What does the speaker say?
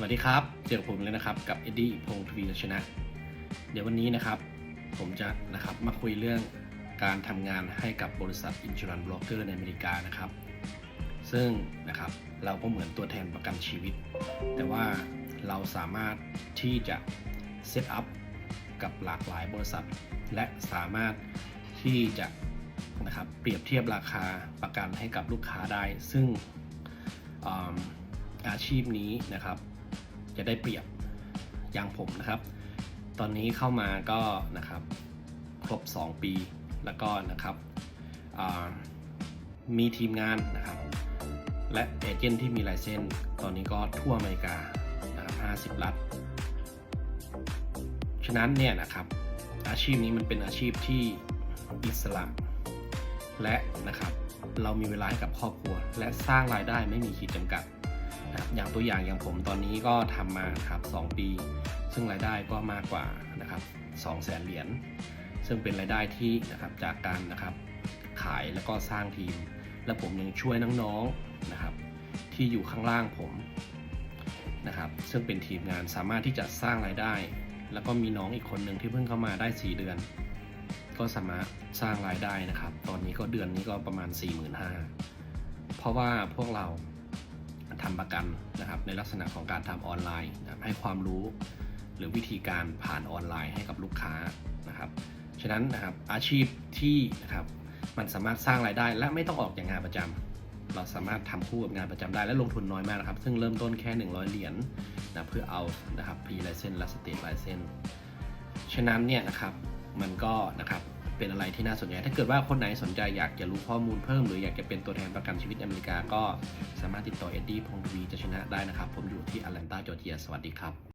สวัสดีครับ เจอกับผมเลยนะครับกับเอ็ดดี้พงศ์ทวีชนะ เดี๋ยววันนี้นะครับ ผมจะนะครับมาคุยเรื่องการทำงานให้กับบริษัท Insurance Broker ในอเมริกานะครับ ซึ่งนะครับเราก็เหมือนตัวแทนประกันชีวิต แต่ว่าเราสามารถที่จะเซตอัพกับหลากหลายบริษัท และสามารถที่จะนะครับเปรียบเทียบราคาประกันให้กับลูกค้าได้ ซึ่งอ่าอาชีพนี้นะครับ จะได้เปรียบอย่างผมนะครับ ตอนนี้เข้ามาก็นะครับครบ 2 ปีแล้วก็นะครับมีทีมงานนะครับ และเอเจนต์ที่มีลายเซ็นตอนนี้ก็ทั่วอเมริกานะครับ50 รัฐ ฉะนั้นเนี่ยนะครับ อาชีพนี้มันเป็นอาชีพที่อิสระ และนะครับ เรามีเวลาให้กับครอบครัว และสร้างรายได้ไม่มีขีดจำกัด นะครับอย่างตัวอย่างอย่างผมตอนนี้ก็ทำมาครับ2ปี ซึ่งรายได้ก็มากกว่านะครับ2แสนเหรียญซึ่งเป็นรายได้ที่นะครับจากการนะครับขายแล้วก็สร้างทีม และผมยังช่วยน้องๆนะครับ ที่อยู่ข้างล่างผมนะครับซึ่งเป็นทีมงานสามารถที่จะสร้างรายได้ แล้วก็มีน้องอีกคนหนึ่งที่เพิ่งเข้ามาได้ 4 เดือน ก็สามารถสร้างรายได้นะครับ ตอนนี้ก็เดือนนี้ก็ประมาณ 4 5 0 0 0เพราะว่าพวกเรา ทำประกันนะครับในลักษณะของการทำออนไลน์นะครับให้ความรู้หรือวิธีการผ่านออนไลน์ให้กับลูกค้านะครับฉะนั้นนะครับอาชีพที่นะครับมันสามารถสร้างรายได้และไม่ต้องออกจากงานประจำเราสามารถทำคู่กับงานประจำได้และลงทุนน้อยมากนะครับ ซึ่งเริ่มต้นแค่ 100 เหรียญนะเพื่อเอานะครับ P license และ State license ฉะนั้นเนี่ยนะครับมันก็นะครับ เป็นอะไรที่น่าสนใจ ถ้าเกิดว่าคนไหนสนใจอยากจะรู้ข้อมูลเพิ่ม หรืออยากจะเป็นตัวแทนประกันชีวิตอเมริกาก็สามารถติดต่อเอ็ดดี้พงศ์ทวีจะชนะได้นะครับ ผมอยู่ที่แอตแลนตาจอร์เจีย สวัสดีครับ